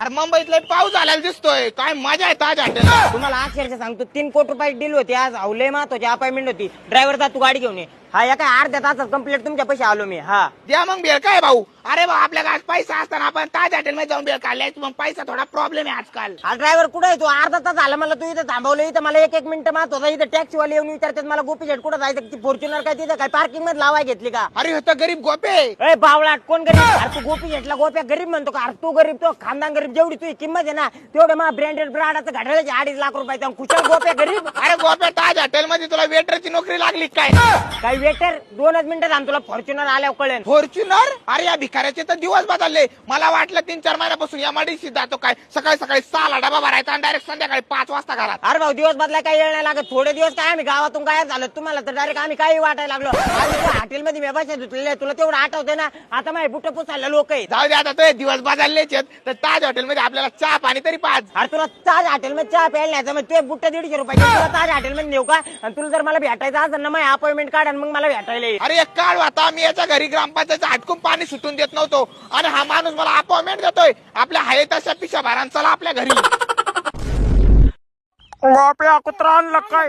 अरे मुंबईतला पाऊस आलेला दिसतोय. काय मजा आहे ताज हॉटेलला. तुम्हाला अक्षरशः सांगतो तीन कोटी रुपये डील होती आज. अवलय महत्वाची अपॉइंटमेंट होती. ड्रायव्हरचा तू गाडी घेऊन ये. हा या काय अर्ध्या तासात कंप्लीट तुमच्या पैसे आलो मी. हा. द्या मग बेळ काय भाऊ? अरे भाऊ आपल्या आज पैसा असताना आपण ताज हॉटेलमध्ये जाऊन बेळ काढलाय मग पैसा थोडा प्रॉब्लेम आहे आजकाल. हा ड्रायव्हर कुठे आहे तू? अर्धा तास झाला मला तू इथं थांबवलं इथं मला एक एक मिनिट मात होता इथं टॅक्सी वाले येऊन विचारतात मला गोपी शेट कुठं जायचं? ती फॉर्च्युनर काय तिथं? काय पार्किंगमध्ये लावाय घेतली का? अरे होता गरीब गोपे. ए बावळाट कोण गरीब? अरे तू गोपी शेटला गोप्या गरीब म्हणतो का? अरे तू गरीब तो खानदान गरीब जेवढी तुझी किंमत आहे ना तेवढं मग ब्रँडेड ब्राडाचं घड्याळाचे अडीच लाख रुपयाचं कुशल गोप्या गरीब. अरे गोप्या ताज हॉटेलमध्ये तुला वेटरची नोकरी लागली काय? काही वेटर दोनच मिनिटं थांब तुला फॉर्च्युनर आल्यावर कळेल. फॉर्च्युनर अरे या भिकाऱ्याचे तर दिवस बदलले. मला वाटलं तीन चार महिन्यापासून या मडीशी जातो काय. सकाळी सकाळी सहाला डबा भरायचा आणि डायरेक्ट संध्याकाळी पाच वाजता घरात. अरे भाऊ दिवस बदलाय काही नाही लागत. थोडे दिवस काय आम्ही गावातून काय झालं. तुम्हाला तर डायरेक्ट आम्ही काही वाटायला लागलो. हॉटेलमध्ये मी बसायचं धुतलेले तुला तेवढं आठवते ना? आता माझे बुट पुसायला लोक आहेत. जाऊ दे आता तो दिवस बदललेच आहेत. तर ताज हॉटेलमध्ये आपल्याला चहा पाणी तरी पाच अरे तुला ताज हॉटेलमध्ये चहा प्यायला मग तुझे बुट्ट दीडशे रुपये तुला ताज हॉटेलमध्ये नेऊ का? आणि तुला जर मला भेटायचं असेल ना माझी अपॉइंटमेंट काढ आणि मग मला भेटायला ये. अरे एक काळ होता मी याच्या घरी ग्रामपंचायतचं हटकून पाणी सुटून देत नव्हतो. आणि हा माणूस मला अपॉइंटमेंट देतोय. आपल्या हाय तशा पिशा भारान चला आपल्या घरी. कुत्रा आणलं काय?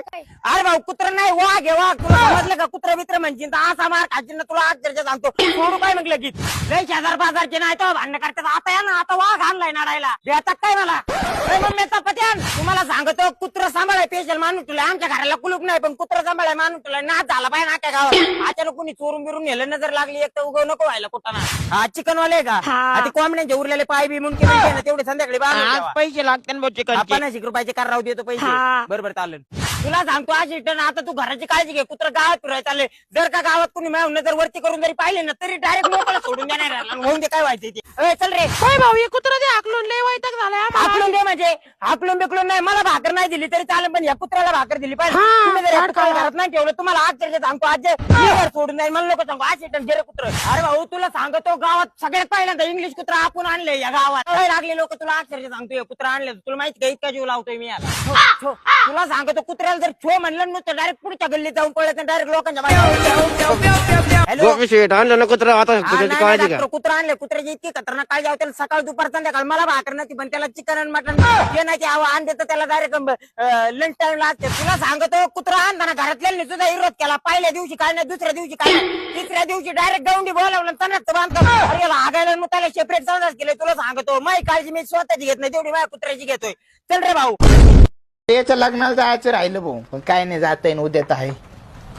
अरे भाऊ कुत्र नाही वाघ आहे वाघ. तुला समजलं का? कुत्र मित्र म्हणजे असा मार ना तुला अक्षरशः सांगतो. सोडू काय म्हटलं की लय शेजार बाजारचे नाही तर भांडण करतात. आता या ना आता वाघ आणलाय नाडायला देतात काय मला? अरे मम्मीचा पत्यान तुम्हाला सांगतो कुत्र सांभाळाय पेशल माणूस तुला. आमच्या घराला कुलूप नाही पण कुत्र सांभाळाय माणूस तुला. नाच झाला पाहिजे नाट्या गावात. अचानक कोणी चोरून बिरून नेलं नजर लागली एक तर उगव नको व्हायला कुठं. हा चिकन वाले का? ते कोंबड्यांचे उरलेले पाय बी मुंडके बिंडके ना तेवढे संध्याकाळी ठेवा. पैसे लागतात हा, पन्नास एक रुपयाचे कार राहू देतो पैसे. बरोबर चालेल. तुला सांगतो आज रिटर्न आता तू घराची काळजी घे. कुत्र गावात फिरायला चालले. जर का गावात कुणी मिळवून जर वरती करून जरी पाहिले ना तरी डायरेक्ट लोकांना सोडून देणार. आणि होऊन दे काय व्हायचं ते. ए, चल रे. काय भाऊ हे कुत्रा दे हाकलून लय वैताग झालाय आम्हाला. हाकलून दे म्हणजे. हाकलून बिकलून नाही मला भाकर नाही दिली तरी चालेल पण या कुत्र्याला भाकर दिली पाहिजे. हा, तुम्ही जर या वाट कुत्र्याला करा. घरात नाही ठेवलं तुम्हाला आज सांगतो आज मी घर सोडून जाईल मला लोक सांगतो आज रिटर्न गेले कुत्र. अरे भाऊ तुला सांगतो गावात सगळ्यात पहिल्यांदा इंग्लिश कुत्रा आपण आणले या गावात. काय लागले लोक तुला अक्षरशः सांगतो हे कुत्रा आणले तुला माहिती का इतका जीव लावतोय मी याला. तुला सांगतो कुत्र्याला जर छो म्हणलं ना तर डायरेक्ट पुढच्या गल्लीत जाऊन पळत डायरेक्ट लोकांच्या बाहेर हॅलो आणलं ना कुत्रा आता काळजी घ्या. कुत्रा आणले कुत्र्याची इतकी खतरनाक काळजी आहे, त्याला सकाळ दुपार संध्याकाळ मला भाकर नसती पण त्याला चिकन आणि मटन जे नाही ते आव- आण देतं त्याला डायरेक्ट लंच टाइम लागते तुला सांगतो कुत्रा आणताना घरातल्या सुद्धा विरोध केला. पहिल्या दिवशी काय नाही दुसऱ्या दिवशी काय नाही. तिसऱ्या दिवशी डायरेक्ट गौंडी बोलावलं तनच बांधतो अरे याला हागायला मग त्याला सेपरेट समजाच केले. तुला सांगतो माझी काळजी मी स्वतःची घेत नाही तेवढी माझ्या कुत्र्याची घेतोय. चल रे भाऊ. याच्या लग्नाला जायचं राहिलं भाऊ. पण काय नाही जाता येईन उद्या तर आहे.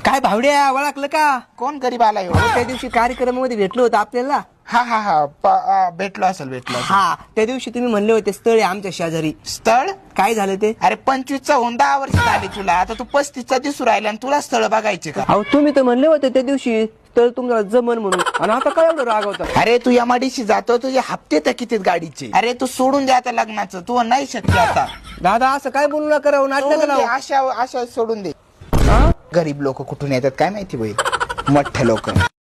काय भावड्या ओळखलं का? कोण गरीब आला एवढा? त्या दिवशी कार्यक्रमामध्ये भेटलो होतं आपल्याला. हा हा हा. प- भेटलो असेल भेटलो असेल. हा त्या दिवशी तुम्ही म्हणले होते स्थळ आहे आमच्या शेजारी. स्थळ? काय झालं ते? अरे पंचवीसचा होऊन दहा वर्ष झाली तुला. आता तू पस्तीसचा दिसू राहिला आणि तुला स्थळ बघायचे का? अहो तुम्ही तर म्हणले होते त्या दिवशी स्थळ तुम्हाला जमन म्हणून. आणि आता काय एवढं राग होता? अरे तू एमआयडीसी जातो तुझे हप्ते तर किती गाडीचे? अरे तू सोडून दे आता लग्नाचं. तू नाही शक्य आता. दादा असं काय बोलू नका राहू नाटक सोडून दे, राहू आशा आशा सोडून दे? गरीब लोक कुठून येतात काय माहिती बाई? मोठे लोक.